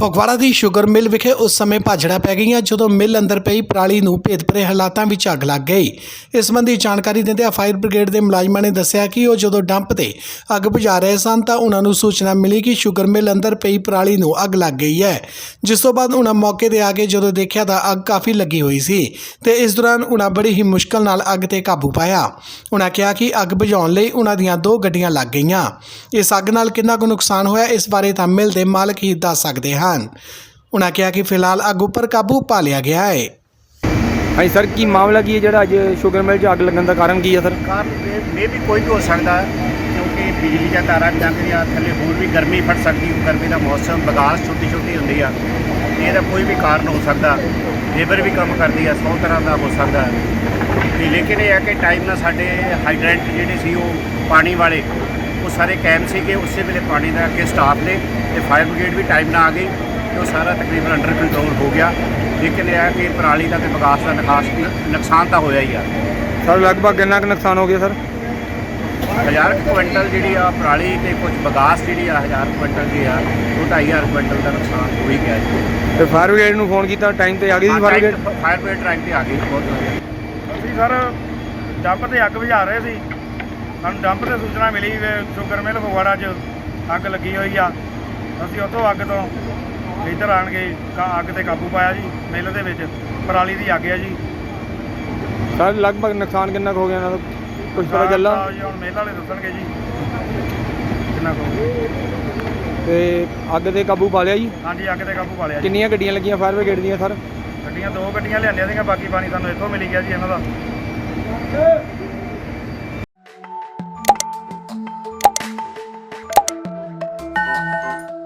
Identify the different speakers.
Speaker 1: ਫਗਵਾੜਾ ਦੀ sugar mill ਵਿਖੇ ਉਸ ਸਮੇਂ ਭਾਜੜਾ ਪੈ ਗਈਆਂ ਜਦੋਂ ਮਿਲ ਅੰਦਰ ਪਈ ਪਰਾਲੀ ਨੂੰ ਭੇਦਭਰੇ ਹਾਲਾਤਾਂ ਵਿੱਚ ਅੱਗ ਲੱਗ ਗਈ। ਇਸ ਸੰਬੰਧੀ ਜਾਣਕਾਰੀ ਦਿੰਦਿਆਂ ਫਾਇਰ ਬ੍ਰਿਗੇਡ ਦੇ ਮੁਲਾਜ਼ਮਾਂ ਨੇ ਦੱਸਿਆ ਕਿ ਉਹ ਜਦੋਂ ਡੰਪ ਤੇ ਅੱਗ ਬੁਝਾ ਰਹੇ ਸਨ ਤਾਂ ਉਹਨਾਂ ਨੂੰ ਸੂਚਨਾ ਮਿਲੀ ਕਿ ਸ਼ੂਗਰ ਮਿਲ ਅੰਦਰ ਪਈ ਪਰਾਲੀ ਨੂੰ ਅੱਗ ਲੱਗ ਗਈ ਹੈ। ਜਿਸ ਤੋਂ ਬਾਅਦ ਉਹਨਾਂ ਮੌਕੇ ਤੇ ਆ ਕੇ ਜਦੋਂ ਦੇਖਿਆ ਤਾਂ ਅੱਗ ਕਾਫੀ ਲੱਗੀ ਹੋਈ ਸੀ ਤੇ ਇਸ ਦੌਰਾਨ ਉਹਨਾਂ ਬੜੀ ਹੀ ਮੁਸ਼ਕਲ ਨਾਲ ਅੱਗ ਤੇ ਕਾਬੂ ਪਾਇਆ। ਉਹਨਾਂ ਕਿਹਾ ਕਿ ਅੱਗ ਬੁਝਾਉਣ ਲਈ ਉਹਨਾਂ ਦੀਆਂ ਦੋ ਗੱਡੀਆਂ ਲੱਗ ਗਈਆਂ। ਇਸ ਅੱਗ ਨਾਲ ਕਿੰਨਾ ਕੁ ਨੁਕਸਾਨ ਹੋਇਆ ਇਸ ਬਾਰੇ ਤਾਂ ਮਿਲ ਦੇ ਮਾਲਕ ਹੀ ਦੱਸ ਸਕਦੇ ਹਨ ਉਹਨਾਂ ਕਿਹਾ ਕਿ ਫਿਲਹਾਲ ਅੱਗ ਉੱਪਰ ਕਾਬੂ ਪਾ ਲਿਆ ਗਿਆ ਹੈ।
Speaker 2: ਹਾਂਜੀ ਸਰ ਕੀ ਮਾਮਲਾ ਕੀ ਹੈ ਜਿਹੜਾ ਅੱਜ ਸ਼ੂਗਰ ਮਿਲ 'ਚ ਅੱਗ ਲੱਗਣ ਦਾ ਕਾਰਨ ਕੀ ਹੈ ਸਰ?
Speaker 3: ਕਾਰਨ ਮੇ ਵੀ ਕੋਈ ਵੀ ਹੋ ਸਕਦਾ ਹੈ, ਕਿਉਂਕਿ ਬਿਜਲੀ ਦੀਆਂ ਤਾਰਾਂ ਵੀ ਲੰਘਦੀਆਂ ਥੱਲੇ ਹੋਰ ਵੀ ਗਰਮੀ ਫੜ ਸਕਦੀ ਹੈ ਗਰਮੀ ਦਾ ਮੌਸਮ ਬਗਾਸ ਛੋਟੀ ਛੋਟੀ ਹੁੰਦੀ ਆ। ਇਹਦਾ ਕੋਈ ਵੀ ਕਾਰਨ ਹੋ ਸਕਦਾ ਲੇਬਰ ਵੀ ਕੰਮ ਕਰਦੀ ਆ 100 ਤਰ੍ਹਾਂ ਦਾ ਹੋ ਸਕਦਾ ਹੈ। ਤੇ ਲੇਕਿਨ ਇਹ ਹੈ ਕਿ ਟਾਈਮ ਨਾਲ ਸਾਡੇ ਹਾਈਡਰੈਂਟ ਜਿਹੜੇ ਸੀ ਉਹ ਪਾਣੀ ਵਾਲੇ ਉਹ ਸਾਰੇ ਕੈਮ ਸੀਗੇ ਉਸੇ ਵੇਲੇ ਪਾਣੀ ਦਾ ਅੱਗੇ ਸਟਾਫ ਨੇ ਤੇ ਫਾਇਰ ਬ੍ਰਿਗੇਡ ਵੀ ਟਾਈਮ ਨਾਲ ਆ ਗਈ ਤੇ ਉਹ ਸਾਰਾ ਤਕਰੀਬਨ ਅੰਡਰ ਕੰਟਰੋਲ ਹੋ ਗਿਆ। ਲੇਕਿਨ ਇਹ ਹੈ ਕਿ ਪਰਾਲੀ ਦਾ ਤੇ ਬਗਾਸ ਦਾ ਨੁਕਸਾਨ ਨੁਕਸਾਨ ਤਾਂ ਹੋਇਆ ਹੀ ਆ।
Speaker 2: ਸਰ ਲਗਭਗ ਕਿੰਨਾ ਕੁ ਨੁਕਸਾਨ ਹੋ ਗਿਆ ਸਰ?
Speaker 3: ਹਜ਼ਾਰ ਕੁਇੰਟਲ ਜਿਹੜੀ ਆ ਪਰਾਲੀ ਤੇ ਕੁਝ ਬਗਾਸ ਜਿਹੜੀ ਆ ਹਜ਼ਾਰ ਕੁਇੰਟਲ ਦੀ ਆ ਉਹ ਢਾਈ ਹਜ਼ਾਰ ਕੁਇੰਟਲ ਦਾ ਨੁਕਸਾਨ ਹੋ ਹੀ ਗਿਆ ਜੀ।
Speaker 2: ਤੇ ਫਾਇਰ ਬ੍ਰਿਗੇਡ ਨੂੰ ਫੋਨ ਕੀਤਾ ਟਾਈਮ ਤੇ ਆ ਗਈ ਸੀ fire brigade
Speaker 3: fire brigade time ਤੇ ਆ ਗਈ ਬਹੁਤ ਵਧੀਆ।
Speaker 4: ਅਸੀਂ ਸਰ ਡੰਪ ਤੇ ਅੱਗ ਬੁਝਾ ਰਹੇ ਸੀ। ਸਾਨੂੰ ਡੰਪ ਤੇ ਸੂਚਨਾ ਮਿਲੀ ਵੀ ਸ਼ੂਗਰ ਮਿਲ ਫਗਵਾੜਾ 'ਚ ਅੱਗ ਲੱਗੀ ਹੋਈ ਆ। ਅਸੀਂ ਉੱਥੋਂ ਅੱਗ ਤੋਂ ਇੱਧਰ ਆਣ ਕੇ ਅੱਗ ਤੇ ਕਾਬੂ ਪਾਇਆ ਜੀ ਮਿਲ ਦੇ ਵਿੱਚ ਪਰਾਲੀ ਦੀ ਅੱਗ ਆ ਜੀ।
Speaker 2: ਸਰ ਲਗਭਗ ਨੁਕਸਾਨ ਕਿੰਨਾ ਹੋ ਗਿਆ ਇਹਨਾਂ ਦਾ? ਕੁਝ ਪਤਾ ਚੱਲਾ?
Speaker 4: ਜੀ ਹੁਣ ਮੇਲ ਵਾਲੇ ਦੱਸਣਗੇ ਜੀ ਕਿੰਨਾ ਕੁ
Speaker 2: ਤੇ ਅੱਗ ਤੇ ਕਾਬੂ ਪਾ ਲਿਆ ਜੀ?
Speaker 4: ਹਾਂਜੀ ਅੱਗ ਤੇ ਕਾਬੂ ਪਾ ਲਿਆ ਜੀ।
Speaker 2: ਕਿੰਨੀਆਂ ਗੱਡੀਆਂ ਲੱਗੀਆਂ ਫਾਇਰ ਬ੍ਰਿਗੇਡ ਦੀਆਂ ਸਰ?
Speaker 4: ਗੱਡੀਆਂ ਦੋ ਗੱਡੀਆਂ ਲਿਆਂਦੀਆਂ ਸੀਗੀਆਂ ਬਾਕੀ ਪਾਣੀ ਸਾਨੂੰ ਇੱਥੋਂ ਮਿਲੀ ਗਿਆ ਜੀ ਇਹਨਾਂ ਦਾ। Música